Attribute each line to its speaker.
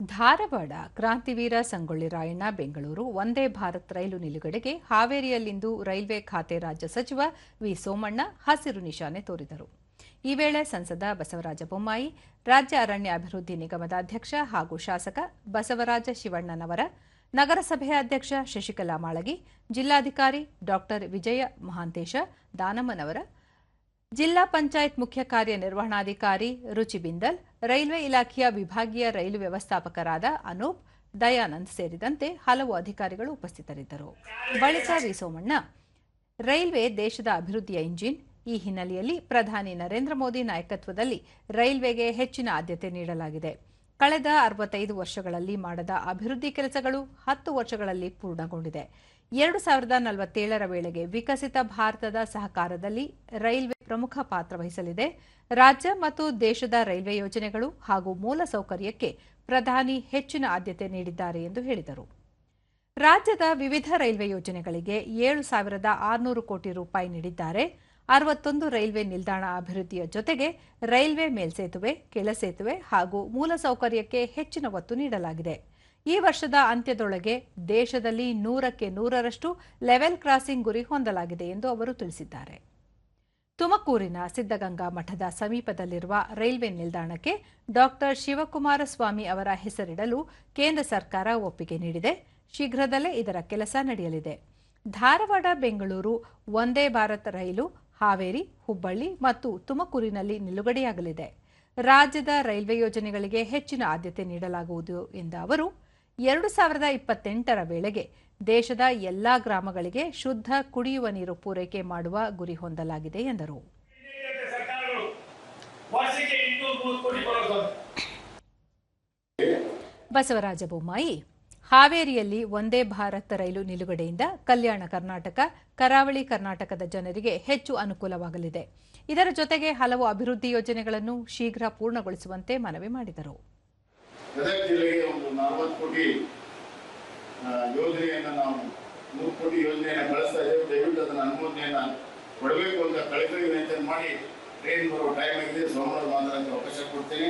Speaker 1: ಧಾರವಾಡ ಕ್ರಾಂತಿವೀರ ಸಂಗೊಳ್ಳಿ ರಾಯಣ್ಣ, ಬೆಂಗಳೂರು, ವಂದೇ ಭಾರತ್ ರೈಲು ನಿಲುಗಡೆಗೆ ಹಾವೇರಿಯಲ್ಲಿಂದು ರೈಲ್ವೆ ಖಾತೆ ರಾಜ್ಯ ಸಚಿವ ವಿ. ಸೋಮಣ್ಣ ಹಸಿರು ನಿಶಾನೆ ತೋರಿದರು. ಈ ವೇಳೆ ಸಂಸದ ಬಸವರಾಜ ಬೊಮ್ಮಾಯಿ, ರಾಜ್ಯ ಅರಣ್ಯ ಅಭಿವೃದ್ಧಿ ನಿಗಮದ ಅಧ್ಯಕ್ಷ ಹಾಗೂ ಶಾಸಕ ಬಸವರಾಜ ಶಿವಣ್ಣನವರ, ನಗರಸಭೆಯ ಅಧ್ಯಕ್ಷ ಶಶಿಕಲಾ ಮಾಳಗಿ, ಜಿಲ್ಲಾಧಿಕಾರಿ ಡಾಕ್ಟರ್ ವಿಜಯ ಮಹಾಂತೇಶ, ದಾನಮ್ಮನವರ ಜಿಲ್ಲಾ ಪಂಚಾಯತ್ ಮುಖ್ಯ ಕಾರ್ಯನಿರ್ವಹಣಾಧಿಕಾರಿ ರುಚಿ ಬಿಂದಲ್, ರೈಲ್ವೆ ಇಲಾಖೆಯ ವಿಭಾಗೀಯ ರೈಲು ವ್ಯವಸ್ಥಾಪಕರಾದ ಅನೂಪ್, ದಯಾನಂದ್ ಸೇರಿದಂತೆ ಹಲವು ಅಧಿಕಾರಿಗಳು ಉಪಸ್ಥಿತರಿದ್ದರು. ಬಳಿಕ ಸೋಮಣ್ಣ, ರೈಲ್ವೆ ದೇಶದ ಅಭಿವೃದ್ಧಿಯ ಇಂಜಿನ್, ಈ ಹಿನ್ನೆಲೆಯಲ್ಲಿ ಪ್ರಧಾನಿ ನರೇಂದ್ರ ಮೋದಿ ನಾಯಕತ್ವದಲ್ಲಿ ರೈಲ್ವೆಗೆ ಹೆಚ್ಚಿನ ಆದ್ಯತೆ ನೀಡಲಾಗಿದೆ. ಕಳೆದ ಅರವತ್ತೈದು ವರ್ಷಗಳಲ್ಲಿ ಮಾಡದ ಅಭಿವೃದ್ಧಿ ಕೆಲಸಗಳು ಹತ್ತು ವರ್ಷಗಳಲ್ಲಿ ಪೂರ್ಣಗೊಂಡಿದೆ. ಎರಡು ಸಾವಿರದ ನಲವತ್ತೇಳರ ವೇಳೆಗೆ ವಿಕಸಿತ ಭಾರತದ ಸಹಕಾರದಲ್ಲಿ ರೈಲ್ವೆ ಪ್ರಮುಖ ಪಾತ್ರ ವಹಿಸಲಿದೆ. ರಾಜ್ಯ ಮತ್ತು ದೇಶದ ರೈಲ್ವೆ ಯೋಜನೆಗಳು ಹಾಗೂ ಮೂಲಸೌಕರ್ಯಕ್ಕೆ ಪ್ರಧಾನಿ ಹೆಚ್ಚಿನ ಆದ್ಯತೆ ನೀಡಿದ್ದಾರೆ ಎಂದು ಹೇಳಿದರು. ರಾಜ್ಯದ ವಿವಿಧ ರೈಲ್ವೆ ಯೋಜನೆಗಳಿಗೆ ಏಳು ಸಾವಿರದ ಆರುನೂರು ಕೋಟಿ ರೂಪಾಯಿ ನೀಡಿದ್ದಾರೆ. ಅರವತ್ತೊಂದು ರೈಲ್ವೆ ನಿಲ್ದಾಣ ಅಭಿವೃದ್ಧಿಯ ಜೊತೆಗೆ ರೈಲ್ವೆ ಮೇಲ್ಸೇತುವೆ, ಕೆಳಸೇತುವೆ ಹಾಗೂ ಮೂಲಸೌಕರ್ಯಕ್ಕೆ ಹೆಚ್ಚಿನ ಒತ್ತು ನೀಡಲಾಗಿದೆ. ಈ ವರ್ಷದ ಅಂತ್ಯದೊಳಗೆ ದೇಶದಲ್ಲಿ ನೂರಕ್ಕೆ ನೂರರಷ್ಟು ಲೆವೆಲ್ ಕ್ರಾಸಿಂಗ್ ಗುರಿ ಹೊಂದಲಾಗಿದೆ ಎಂದು ಅವರು ತಿಳಿಸಿದ್ದಾರೆ. ತುಮಕೂರಿನ ಸಿದ್ದಗಂಗಾ ಮಠದ ಸಮೀಪದಲ್ಲಿರುವ ರೈಲ್ವೆ ನಿಲ್ದಾಣಕ್ಕೆ ಡಾಕ್ಟರ್ ಶಿವಕುಮಾರ ಸ್ವಾಮಿ ಅವರ ಹೆಸರಿಡಲು ಕೇಂದ್ರ ಸರ್ಕಾರ ಒಪ್ಪಿಗೆ ನೀಡಿದೆ. ಶೀಘ್ರದಲ್ಲೇ ಇದರ ಕೆಲಸ ನಡೆಯಲಿದೆ. ಧಾರವಾಡ, ಬೆಂಗಳೂರು, ವಂದೇ ಭಾರತ್ ರೈಲು, ಹಾವೇರಿ, ಹುಬ್ಬಳ್ಳಿ ಮತ್ತು ತುಮಕೂರಿನಲ್ಲಿ ನಿಲುಗಡೆಯಾಗಲಿದೆ. ರಾಜ್ಯದ ರೈಲ್ವೆ ಯೋಜನೆಗಳಿಗೆ ಹೆಚ್ಚಿನ ಆದ್ಯತೆ ನೀಡಲಾಗುವುದು ಎಂದ ಅವರು ಎರಡು ಸಾವಿರದ ಇಪ್ಪತ್ತೆಂಟರ ವೇಳೆಗೆ ದೇಶದ ಎಲ್ಲಾ ಗ್ರಾಮಗಳಿಗೆ ಶುದ್ಧ ಕುಡಿಯುವ ನೀರು ಪೂರೈಕೆ ಮಾಡುವ ಗುರಿ ಹೊಂದಲಾಗಿದೆ ಎಂದರು. ಬಸವರಾಜ ಬೊಮ್ಮಾಯಿ, ಹಾವೇರಿಯಲ್ಲಿ ಒಂದೇ ಭಾರತ್ ರೈಲು ನಿಲುಗಡೆಯಿಂದ ಕಲ್ಯಾಣ ಕರ್ನಾಟಕ, ಕರಾವಳಿ ಕರ್ನಾಟಕದ ಜನರಿಗೆ ಹೆಚ್ಚು ಅನುಕೂಲವಾಗಲಿದೆ. ಇದರ ಜೊತೆಗೆ ಹಲವು ಅಭಿವೃದ್ಧಿ ಯೋಜನೆಗಳನ್ನು ಶೀಘ್ರ ಪೂರ್ಣಗೊಳಿಸುವಂತೆ ಮನವಿ ಮಾಡಿದರು.
Speaker 2: ಗದಗ ಜಿಲ್ಲೆಗೆ ನಲವತ್ತು ಕೋಟಿ ಯೋಜನೆಯನ್ನು ನಾವು ನೂರು ಕೋಟಿ ಯೋಜನೆಯನ್ನ ಕಳಿಸ್ತಾ ಇದ್ದೇವೆ. ದಯವಿಟ್ಟು ಅದನ್ನು ಅನುಮೋದನೆಯನ್ನು ಕೊಡಬೇಕು ಅಂತ ಕಳೆದ ವಿನಂತಿ ಮಾಡಿ, ಟ್ರೈನ್ ಬರೋ ಟೈಮ್ ಆಗಿದೆ ಸೋಮವಾರ ಮಾತ್ರ ಅವಕಾಶ ಕೊಡ್ತೇನೆ.